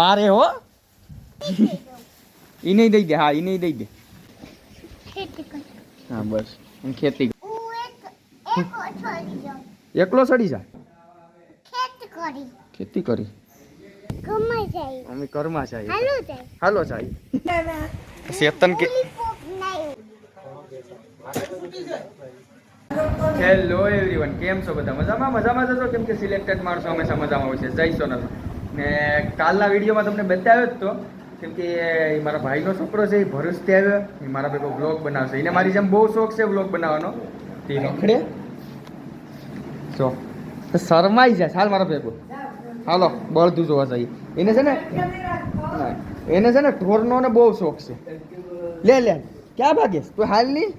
મારે હો. ઈ નહીં દઈ દે હા ઈ નહીં દઈ દે. હા બસ. હું ખેતી એકલો સડી જા. ખેતી કરી. અમે કરમાં જાય. હાલો જાય. ચેતન કે હેલો એવરીવન કેમ છો બધા? મજામાં? મજામાં જશો કેમ કે સિલેક્ટેડ માણસો હંમેશા મજામાં હોય છે. જય સોનલ ને કાલના વિડીયોમાં તમને બતાવ્યો જ તો કેમ કે એ મારા ભાઈનો છોકરો છે એ ભરૂચથી આવ્યો એ મારા ભેગો બ્લોગ બનાવશે. એને મારી જેમ બહુ શોખ છે બ્લોગ બનાવવાનો. તે રખડે? જો. શરમાઈ જાય. હાલ મારા ભેગો હાલો બળદું જોવા જઈએ. એને છે ને એને છે ને ઢોરનો ને બહુ શોખ છે. લે લે. ક્યાં ભાગેશ? તું હાલ નહીં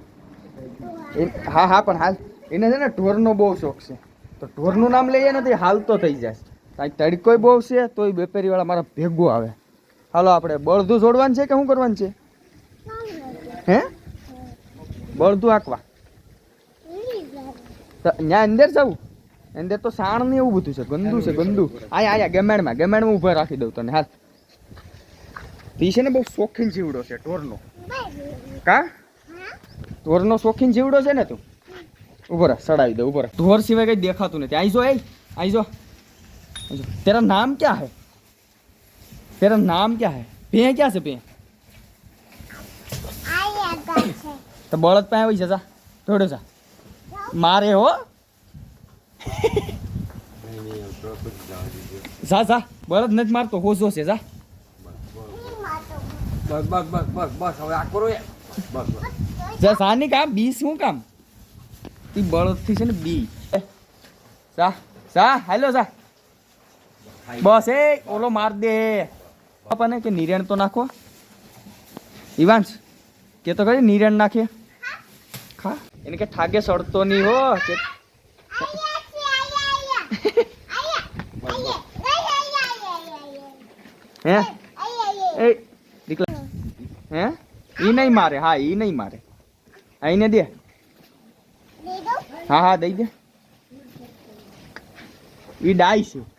હા હા પણ હાલ. એને છે ને ઢોરનો બહુ શોખ છે. તો ઢોરનું નામ લઈએ ને તો હાલતો થઈ જાય. કાંઈ તડકોય બહુ છે, તોય બેપેરીવાળા મારા ભેગું આવે. હાલો, આપણે બળદું જોડવાનું છે કે શું કરવાનું છે? હે? બળદું હાંકવા. ત્યાં અંદર જવું અંદર તો સાણ ને એવું બધું છે, ગંદુ છે, ગંદુ. આયા આયા, ગેમેડમાં ગેમેડમાં ઊભા રાખી દઉં તને, હાલ. તી છે ને બહુ શોખીન જીવડો છે, ઢોરનો. કા? ઢોરનો શોખીન જીવડો છે ને તું? ઊભો રહે, સડાવી દે ઊભો રહે. ઢોર સિવાય કઈ દેખાતું નથી. આઈ જો એ આઈ જો. આઈ જો. તેરા નામ क्या है तेरा नाम क्या है भे क्या છે ભે આયા ગાય છે તો બળદ પાસે આવી જા થોડો જા મારે હો જા જા બળદ નથી મારતો હોશો છે જા ની માતો બસ બસ બસ બસ બસ હવે આ કરો એ બસ બસ જા સાની કામ બી શું કામ ઈ બળદ થી છે ને બી જા જા હાલો જા બસ, એ ઓલો માર દે. આપણને કે નિરણ તો નાખો. ઇવાંશ કે તો કરી નિરણ નાખીએ ખા. એને કે ઠાગે સડતો નહીં હો, કે હે? એ, દીકલા. હે? એ નહીં મારે, હા એ નહીં મારે. આઈને દે. હા હા, દઈ દે. એ ડાય છે.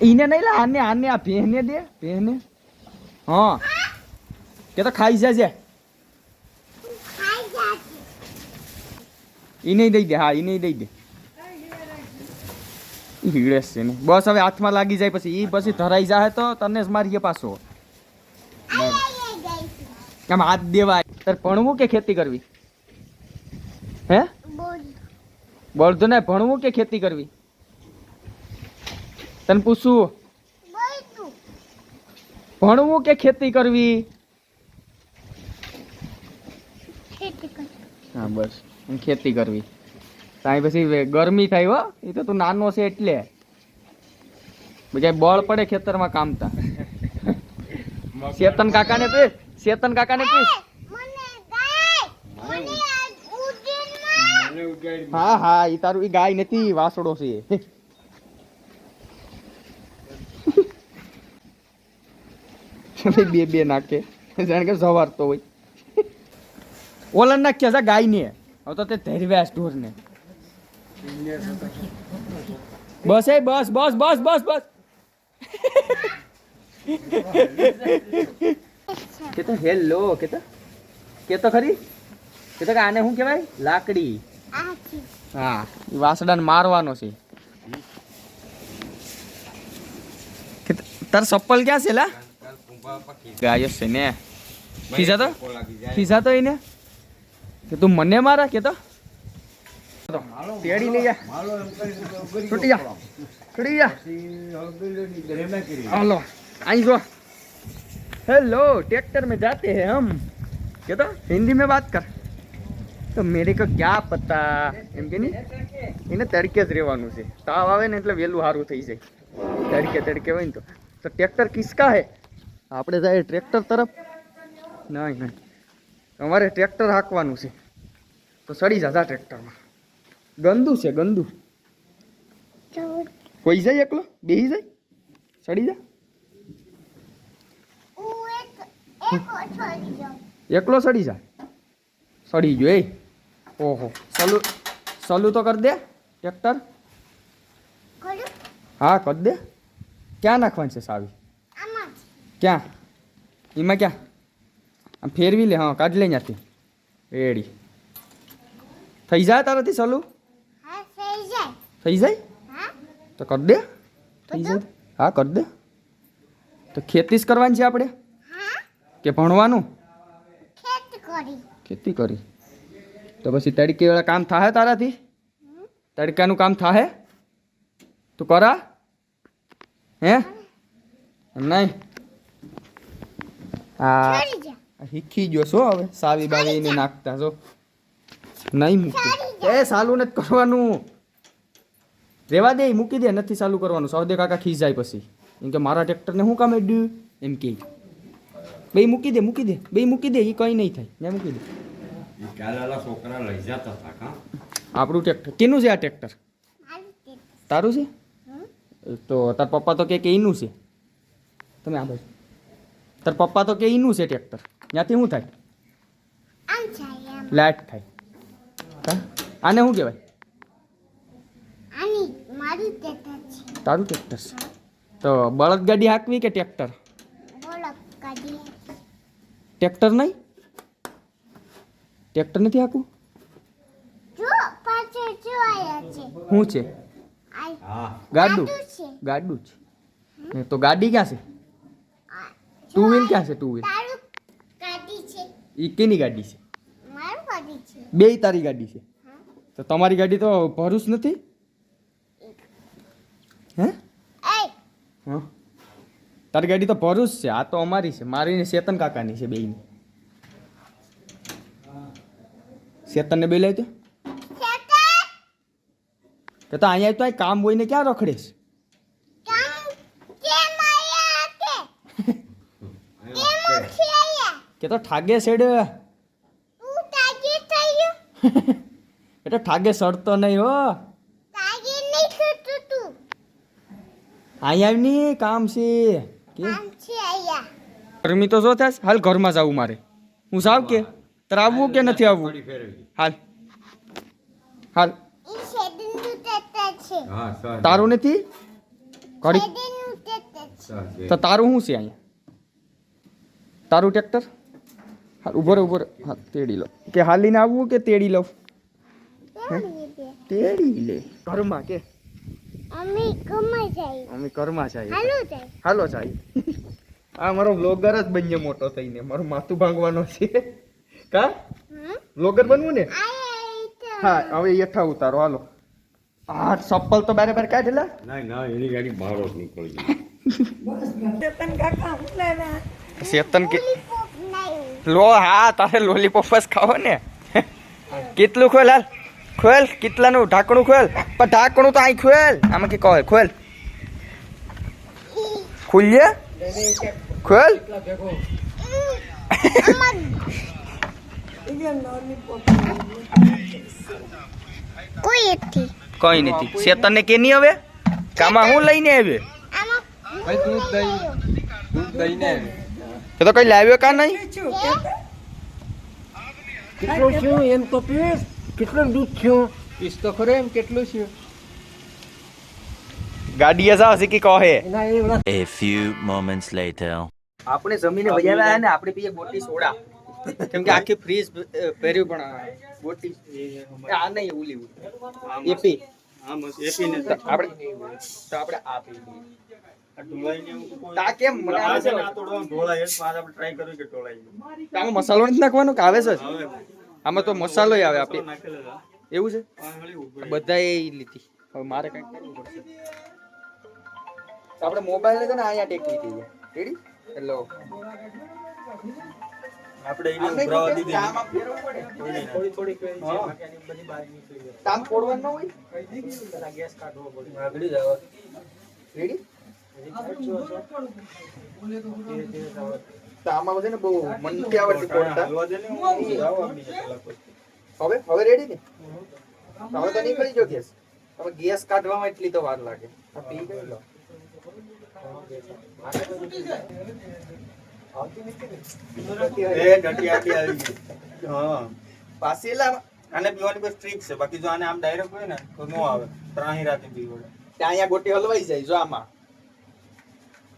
ઈને નહીં લા આને આને આ ભેહને દે ભેહને હા. કે તો ખાઈ ઈ નહીં દઈ દે હા એને દઈ દે. ઈ છે ને. બસ હવે હાથમાં લાગી જાય પછી ઈ પછી ધરાઈ જાય તો તને જ મારીએ પાછો. આમ હાથ દેવાય. તારે ભણવું કે ખેતી કરવી? હે? બોલ. બળદને ભણવું કે ખેતી કરવી? તને પૂછું? ભણવું કે ખેતી કરવી? હા બસ. હું ખેતી કરવી. તાઈ પછી ગરમી થાય હો એ તો તું નાનો છે એટલે. બીજા બળ પડે ખેતરમાં કામતા ચેતન કાકાને પૂછ ચેતન કાકાને પૂછ. મને ગાય. મને આ ઉડીનમાં મને ઉગાડી હા હા એ તારું એ ગાય નથી વાસડો છે. બે બે નાખે જાણે કે સવારતો હોય. ઓલન નાખ્યા ગાય ને હવે તો તે ધરવ્યાસ ઢોર ને બસ એ, બસ બસ બસ બસ બસ. કે તો હેલો કે તો કે તો ખરી? કે તો કે આને શું કહેવાય? લાકડી. હા વાસડાને મારવાનો છે. તાર ચપ્પલ ક્યાં છે, લા? ગાયો છે ને ખીજા તો કોકો લાગી જાય ખીજા તો એને કે તું મને મારા કે તો તેડી લઈ જા માલો એમ કરીને તો ઉગડી છૂટી જા છૂટી જા પછી હગલેની ગરેમાં કરી हेलो आई जो हेलो ट्रैक्टर में जाते हैं हम क्या तो हिंदी में बात कर તો મેરે કો ક્યાં પતા એમ કે નહીં એને તડકે જ રહેવાનું છે તાવ આવે ને એટલે વહેલું સારું થઈ જાય તડકે તડકે હોય ને તો તો ટ્રેક્ટર કિસકા હે આપણે જાય ટ્રેક્ટર તરફ નહીં નહીં અમારે ટ્રેક્ટર હાંકવાનું છે. તો સડી જા જા ટ્રેક્ટરમાં. ગંદુ છે ગંદુ. કોઈ જાય એકલો? બેસી જાય? સડી જા. એકલો સડી જા. સડી ગયો એ. ઓહો. સલુ સલુ તો કરી દે ટ્રેક્ટર. હા કરી દે. ક્યાં નાખવાની છે સાવી. ક્યાં? એમાં ક્યાં? આમ ફેરવી લે હા કાઢ લે ત્યાંથી. રેડી થઈ જાય તારાથી સલું? થઈ જાય. તો કરી દે. થઈ જાય? હા કરી દે. તો ખેતી જ કરવાની છે આપણે? કે ભણવાનું? ખેતી કરી. તો પછી તડકે વાળા કામ થાય તારાથી? તડકાનું કામ થાય તું કરા? હે? નહીં? હા. ચડી શીખી ગયો છો હવે સાવી બાવી નાખતા છો. નહીં મૂકી એ સાલું નથી કરવાનું. રેવા દે મૂકી દે નથી ચાલુ કરવાનું. સૌદે કાકા ખીસ જાય પછી. એમ કે મારા ટ્રેક્ટરને શું કામ એડ્યું એમ કે. બે મૂકી દે મૂકી દે. બે મૂકી દે એ કંઈ નહીં થાય. ને મૂકી દે. ઈ કાલે ઓલા છોકરા લઈ જતા હતા આપણું ટ્રેક્ટર. કેનું છે આ ટ્રેક્ટર? તારું છે? તો તાર પપ્પા તો કે કે એનું છે. તમે આ બાજુ તાર પપ્પા તો કે એનું છે ટ્રેક્ટર ત્યાંથી શું થાય? આમ લાઇટ થાય. આને શું કહેવાય? આની મારું ટેટર છે. તારું ટ્રેક્ટર છે. તો બળદગાડી હાંકવી કે ટ્રેક્ટર ટ્રેક્ટર નહીં? ટ્રેક્ટર નથી હાંકવું? જો પાછળ જો આયા છે. શું છે? હા. ગાડું. ગાડું છે. ગાડું તો ગાડી ક્યાં છે? ટુ વ્હીલ ક્યાં છે ટુ વ્હીલ તારું ગાડી છે. એ કેની ગાડી છે? મારું ગાડી છે. બે તારી ગાડી છે. તો તમારી ગાડી તો ભરૂચ નથી? હે? હા. તારી ગાડી તો ભરૂચ છે આ તો અમારી છે. મારી ને ચેતન કાકાની છે બેયની. ચેતનને બે લેજો કે તો અહીંયા તો કામ હોય ને ક્યાં રખડેશ કામ કેમ આયા કે કેમ છે આયા કે તો ઠાગે સેડ્યો તો ઠાગે સડતો નહીં હો. અહીંયા આવી કામ છે. કામ છે આયા. ગરમી તો જો થાય હાલ ઘરમાં જવું મારે. હું સાવ કે? તારે આવવું કે નથી આવવું? હાલ. હાલ. ઈ શેડનું ટેટર છે. હા સર. તારું નથી? સર. તો તારું શું છે અહીંયા? તારું ટ્રેક્ટર? હાલ ઊભો રહે ઊભો હા તેડી લો. કે હાલીને આવવું કે તેડી લો તેડી લે. ઘરમાં કે? અમે કમાઈ જાય અમે ઘરમાં જાય હાલો જાય. હાલો સાહેબ આ મારો બ્લોગર જ બન્યો મોટો થઈને. મારું માથું ભાંગવાનો છે. કા? હમ? બ્લોગર બનવું ને? હા હવે યઠા ઉતારો. હાલો. આ ચપ્પલ તો બારે બાર કાઢેલા? ના ના એની ગાડી બહાર જ નીકળી ગઈ. ચેતન કે લોલીપોપ નહીં લો હા તારે લોલીપોપ જ ખાવો ને. કેટલું ખોલ હાલ. ખોલ કેટલાનું? ઢાંકણું ખોલ. પણ ઢાંકણું તો અહીં ખોલ. આમાં કે કહે ખોલ. ખુલ્લે ખોલ. કોઈ નથી. શેતન ને કે નહીં હવે? કામાં હું લઈને આવે દૂધ દહીં દહીં ને એ તો કઈ લાવ્યો કા નહીં? કેટલું થયું એમ તો પીસ કેટલું દૂધ થયું? પીસ તો ખરો એમ કેટલું છે ગાડીએ જાવ છે કે કહે એ ફ્યુ મોમેન્ટ્સ લેટર આપણે જમીને વજાવ્યા હે ને આપણે પીએ ગોટી સોડા. કેમ કે આખી ફ્રીજ પહેર્યું પણ આ આ નહીં ઉલી ઉલી એપી આપણે તો આપણે આ પી. મસાલો નથી નાખવાનો કે આવે છે? આમાં તો મસાલો આવે આપે. એવું છે? બધા એ લીધી. હવે મારે કંઈક કરવું પડશે. આપણે મોબાઈલ ને છે ને અહીંયા ટેકવી દઈએ. રેડી હેલો આપણે એને ઉભરાવા દીધી. થોડી થોડી રેડી હલવા છે ને બહુ આપણી કલાક હવે હવે રેડી ને? હવે તો નીકળી જો ગેસ. હવે ગેસ કાઢવામાં એટલી તો વાર લાગે. આ પી ગઈ લો. એ ડટી આટી આવી ગઈ. હા. પાછી એલા આને પીવાની બસ ટ્રીક છે. બાકી જો આને આમ ડાયરેક્ટ હોય ને તો નો આવે. ત્રણ રાતે પીવડે ત્યાં અહીંયા ગોટી હલવાઈ જાય જો આમાં.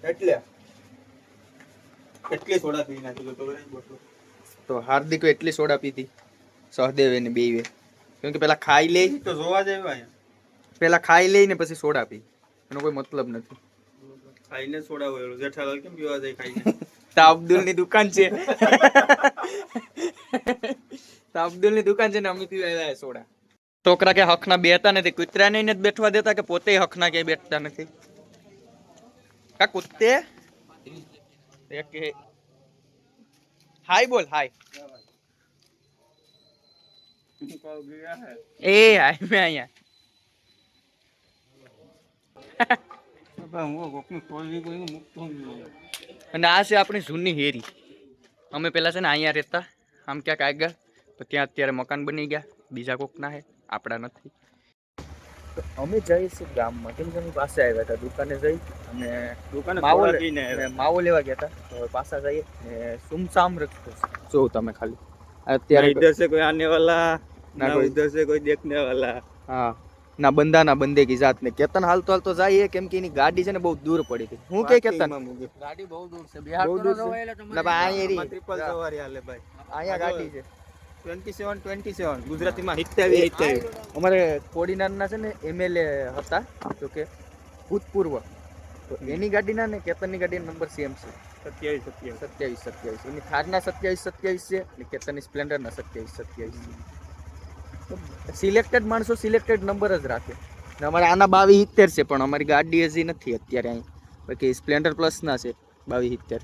એટલે. કેટલી સોડા પી નાખી તો બોટલો. તો હાર્દિક એટલી સોડા પીધી. સહદેવ એને બેવે કેમ કે પેલા ખાઈ લે. તો જોવા જ આવ્યા પેલા ખાઈ લે ને પછી સોડા પી. એનો કોઈ મતલબ નથી. ખાઈને સોડા હોય જેઠાલાલ કેમ પીવા જાય ખાઈને? તો અબ્દુલની દુકાન છે. તો અબ્દુલની દુકાન છે ને અમે પીવા આવ્યા સોડા. છોકરા કે હકના બેતા નથી કૂતરાને જ બેઠવા દેતા કે પોતે હકના ક્યાંય બેઠતા નથી? કા કુત્તે હાય બોલ, હાય. એ, હાય, મેં અહીંયા. અને આ છે આપણી જૂની હેરી. અમે પેલા છે ને અહીંયા રહેતા. આમ ક્યાંક આગળ. ત્યાં અત્યારે મકાન બની ગયા. બીજા કોકના હે. આપણા નથી. તો અમે જઈશું ગામમાં કેમ કે અમે પાસે આવ્યા હતા દુકાને જઈ અને દુકાને માવો લઈને માવો લેવા ગયા હતા. તો પાછા જઈએ ને સુમસામ રસ્તો જો તમે ખાલી. અત્યારે ઇધર સે કોઈ આને વાલા ના કોઈ ઇધર સે કોઈ દેખને વાલા હા. ના બંદા ના બંદે કી જાત ને કેતન હાલ તો હાલ તો જાય કેમ કે એની ગાડી છે ને બહુ દૂર પડી હતી હું કે કેતન? ગાડી બહુ દૂર છે. બિહાર તો ના ભાઈ આ એરી. ટ્રિપલ સવારી હાલે ભાઈ. આયા ગાડી છે. 27 27 ગુજરાતીમાં 27 27 અમારે કોડીનારના છે ને એમએલએ હતા તો કે ભૂતપૂર્વ. તો એની ગાડીના ને કેતનની ગાડીનો નંબર સેમ છે. 27 27 સત્યાવીસ સત્યાવીસ. એની થારના સત્યાવીસ સત્યાવીસ છે અને કેતનની સ્પ્લેન્ડરના સત્યાવીસ સત્યાવીસ છે. સિલેક્ટેડ માણસો સિલેક્ટેડ નંબર જ રાખે. ને અમારે આના બાવીસ સિત્તેર છે પણ અમારી ગાડી હજી નથી અત્યારે અહીં. બાકી સ્પ્લેન્ડર પ્લસના છે બાવીસ સિત્તેર.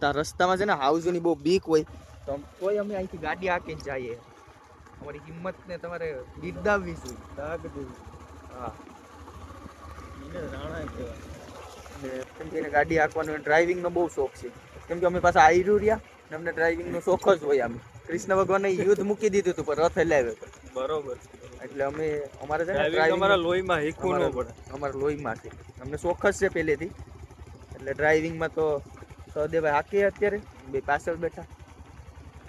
ત્યાં રસ્તામાં છે ને હાઉસોની બહુ બીક હોય. તો કોઈ અમે અહીંથી ગાડી હાંકીને જઈએ. અમારી હિંમતને તમારે બિરદાવવી જોઈએ દાગ દે હા. એને રાણા કહેવાય. કેમ કે એને ગાડી હાંકવાનો ડ્રાઇવિંગનો બહુ શોખ છે. કેમ કે અમે પાછા આયરુ રહ્યા ને અમને ડ્રાઇવિંગનો શોખ જ હોય આમ. કૃષ્ણ ભગવાને યુદ્ધ મૂકી દીધું હતું પણ રથ લાવ્યો બરોબર. એટલે અમે અમારે છે ને નો- લોહીમાં હીકવું ન પડે. અમારા લોહીમાં છે અમને શોખ જ છે પહેલેથી. એટલે ડ્રાઇવિંગમાં તો સહદેવભાઈ હાકીએ અત્યારે. બે પાછળ બેઠા.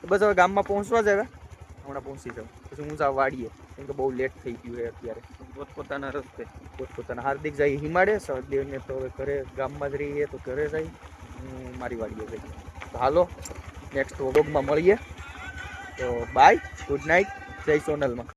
બસ હવે ગામમાં પહોંચવા જ આવ્યા હમણાં પહોંચી જાઉં. પછી હું સાવ વાડીએ. કેમ કે બહુ લેટ થઈ ગયું છે અત્યારે. પોતપોતાના રસ્તે. પોતપોતાના હાર્દિક જાય હિમાડે સહદેવને તો હવે ઘરે ગામમાં જ રહીએ તો ઘરે જાય. હું મારી વાડીએ જઈ તો હાલો નેક્સ્ટ વ્લોગમાં મળીએ. તો બાય ગુડ નાઇટ જય સોનલમાં.